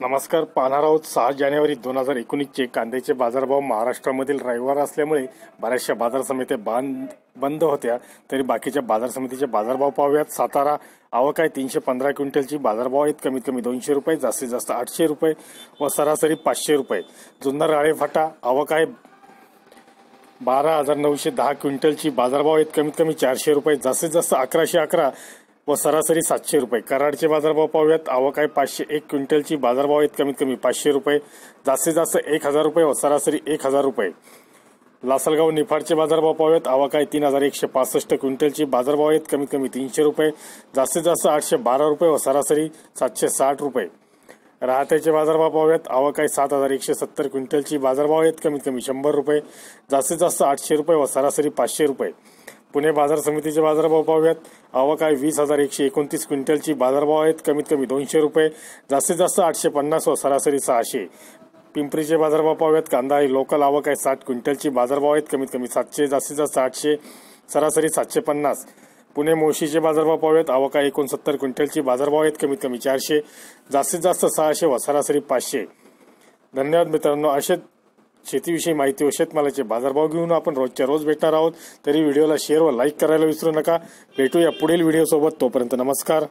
नमस्कार पाहणार आहोत सहा जानेवारी दोन हजार एकोणीसचे कांद्याचे बाजारभाव महाराष्ट्रामधील रविवार असल्यामुळे बऱ्याचशा बाजार समित्या बांध बंद होत्या. तरी बाकीच्या बाजार समितीचे बाजारभाव पाहूयात. सातारा आवक आहे तीनशे पंधरा क्विंटलची. बाजारभाव आहेत कमीत कमी दोनशे रुपये जास्तीत जास्त आठशे रुपये व सरासरी पाचशे रुपये. जुन्नर राळेफाटा आवक आहे बारा हजार नऊशे दहा क्विंटलची. बाजारभाव आहेत कमीत कमी चारशे रुपये जास्तीत जास्त अकराशे अकरा. व सरासरी सातशे रुपये. कराडचे बाजारभाव पाहूयात. आवक आहे पाचशे एक क्विंटलची. बाजारभाव आहेत कमीत कमी पाचशे रुपये. जास्तीत जास्त एक हजार रुपये व सरासरी एक हजार रुपये. लासलगाव निफाडचे बाजारभाव पाहूयात. आवक आहे तीन हजार एकशे पासष्ट क्विंटलची. बाजारभाव आहेत कमीत कमी तीनशे रुपये. जास्तीत जास्त आठशे बारा रुपये व सरासरी सातशे साठ रुपये. राहत्याचे बाजारभाव पाहूयात. आवक आहे सात हजार एकशे सत्तर क्विंटलची. बाजारभाव आहेत कमीत कमी शंभर रुपये. जास्तीत जास्त आठशे रुपये व सरासरी पाचशे रुपये. पुणे बाजार समितीचे बाजारभाव पाहूयात. आवक आहे वीस हजार एकशे एकोणतीस क्विंटलची. बाजारभाव आहेत कमीत कमी दोनशे रुपये. जास्तीत जास्त आठशे पन्नास व सरासरी सहाशे. पिंपरीचे बाजारभाव पाहूयात. कांदा आहे लोकल. आवक आहे साठ क्विंटलची. बाजारभाव आहेत कमीत कमी सातशे. जास्तीत जास्त आठशे. सरासरी सातशे पन्नास. पुणे मोशीचे बाजारभाव पाहूयात. आवक आहे एकोणसत्तर क्विंटलची. बाजारभाव आहेत कमीत कमी चारशे. जास्तीत जास्त सहाशे व सरासरी पाचशे. धन्यवाद मित्रांनो. असे शेतीविषयी माहिती व शेतमालाचे बाजारभाव घेऊन आपण रोजच्या रोज भेटणार आहोत. तरी व्हिडिओला शेअर व लाईक करायला विसरू नका. भेटूया पुढील व्हिडिओसोबत तोपर्यंत नमस्कार.